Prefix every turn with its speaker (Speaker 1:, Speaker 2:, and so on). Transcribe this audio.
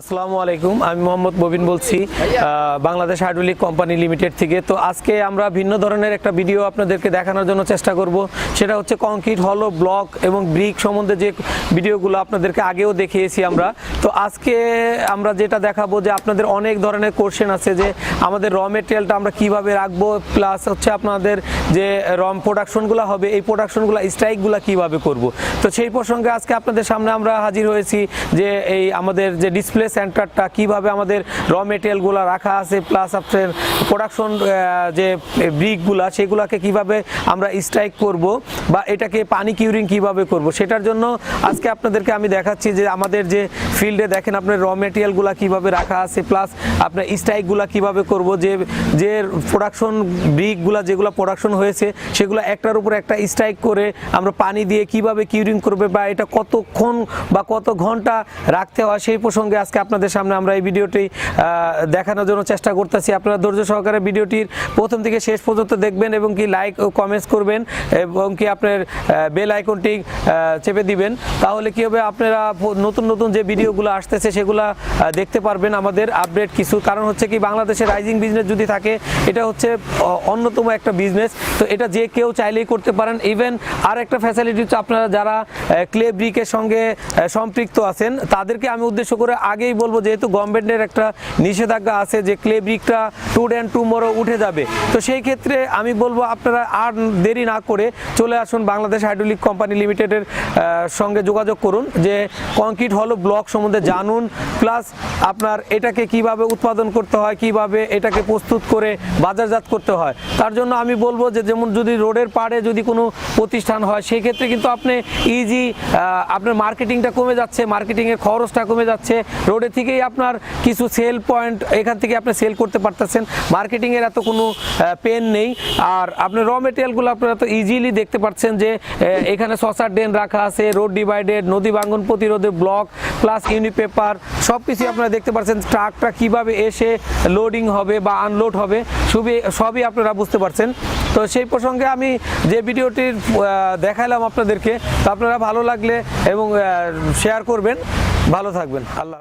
Speaker 1: আসসালামু আলাইকুম, আমি মোহাম্মদ মবিন বলছি বাংলাদেশ হাইড্রোলিক কোম্পানি লিমিটেড থেকে। তো আজকে আমরা ভিন্ন ধরনের একটা ভিডিও আপনাদেরকে দেখানোর জন্য চেষ্টা করব। সেটা হচ্ছে কংক্রিট, হলো ব্লক এবং ব্রিক সম্বন্ধে যে ভিডিওগুলো আপনাদেরকে আগেও দেখিয়েছি আমরা। তো আজকে আমরা যেটা দেখাবো যে আপনাদের অনেক ধরনের কোশ্চেন আছে যে আমাদের র মেটেরিয়ালটা আমরা কীভাবে রাখব প্লাস হচ্ছে আপনাদের যে রম প্রোডাকশনগুলো হবে, এই প্রোডাকশনগুলো স্ট্রাইকগুলো কীভাবে করব। তো সেই প্রসঙ্গে আজকে আপনাদের সামনে আমরা হাজির হয়েছি যে এই আমাদের যে ডিসপ্লে সেন্টারটা কীভাবে আমাদের র মেটেরিয়ালগুলো রাখা আছে প্লাস আপনার প্রোডাকশন যে ব্রিকগুলা সেগুলোকে কীভাবে আমরা স্ট্রাইক করব বা এটাকে পানি কিউরিং কীভাবে করব, সেটার জন্য আজকে আপনাদেরকে আমি দেখাচ্ছি যে আমাদের যে ফিল্ডে দেখেন আপনার র মেটেরিয়ালগুলো কীভাবে রাখা আছে প্লাস আপনার স্ট্রাইকগুলো কীভাবে করব, যে যে প্রোডাকশন ব্রিকগুলো যেগুলো প্রোডাকশন হয়েছে, সেগুলো একটার উপর একটা স্ট্রাইক করে আমরা পানি দিয়ে কীভাবে কিউরিং করবে বা এটা কতক্ষণ বা কত ঘণ্টা রাখতে হয়, সেই প্রসঙ্গে আজকে আপনাদের সামনে আমরা এই ভিডিওটি দেখানোর জন্য চেষ্টা করতেছি। আপনারা ধৈর্য সহকারে ভিডিওটির প্রথম থেকে শেষ পর্যন্ত দেখবেন এবং কি লাইক ও কমেন্টস করবেন এবং কি আপনার বেল আইকনটি চেপে দিবেন। তাহলে কি হবে, আপনারা নতুন নতুন যে ভিডিওগুলো আসতেছে সেগুলা দেখতে পারবেন আমাদের আপডেট কিছু। কারণ হচ্ছে কি বাংলাদেশের রাইজিং বিজনেস যদি থাকে, এটা হচ্ছে অন্যতম একটা বিজনেস তো এটা যে কেউ চাইলেই করতে পারেন। ইভেন আর একটা ফ্যাসিলিটি হচ্ছে আপনারা যারা ক্লে ব্রিকের সঙ্গে সম্পৃক্ত আছেন, তাদেরকে আমি উদ্দেশ্য করে আগেই বলব, যেহেতু গভর্নমেন্টের একটা নিষেধাজ্ঞা আছে যে ক্লে ব্রিকটা টুড অ্যান্ড টুমোরো উঠে যাবে। তো সেই ক্ষেত্রে আমি বলব, আপনারা আর দেরি না করে চলে আসুন বাংলাদেশ হাইড্রোলিক কোম্পানি লিমিটেডের সঙ্গে যোগাযোগ করুন যে কংক্রিট হলো ব্লক সম্বন্ধে জানুন, প্লাস আপনার এটাকে কীভাবে উৎপাদন করতে হয়, কীভাবে এটাকে প্রস্তুত করে বাজারজাত করতে হয়। তার জন্য আমি বলব যে যেমন যদি রোডের পাড়ে যদি কোনো প্রতিষ্ঠান হয়, সেই ক্ষেত্রে কিন্তু আপনি ইজি আপনার মার্কেটিংটা কমে যাচ্ছে মার্কেটিংয়ের খরচটা কমে যাচ্ছে রোডে থেকেই আপনার কিছু সেল পয়েন্ট এখান থেকে আপনি সেল করতে পারতেছেন। মার্কেটিংয়ের এত কোনো পেন নেই। আর আপনার র মেটেরিয়ালগুলো আপনারা তো ইজিলি দেখতে পাচ্ছেন যে এখানে সসার ড্রেন রাখা আছে রোড ডিভাইডেড নদী ভাঙ্গন প্রতিরোধে ব্লক প্লাস ইউনিপেপার সব কিছুই আপনারা দেখতে পাচ্ছেন ট্রাকটা কীভাবে এসে লোডিং হবে বা আনলোড হবে, সবই সবই আপনারা বুঝতে পারছেন। তো সেই প্রসঙ্গে আমি যে ভিডিওটির দেখালাম আপনাদেরকে, তো আপনারা ভালো লাগলে এবং শেয়ার করবেন। ভালো থাকবেন। আল্লাহ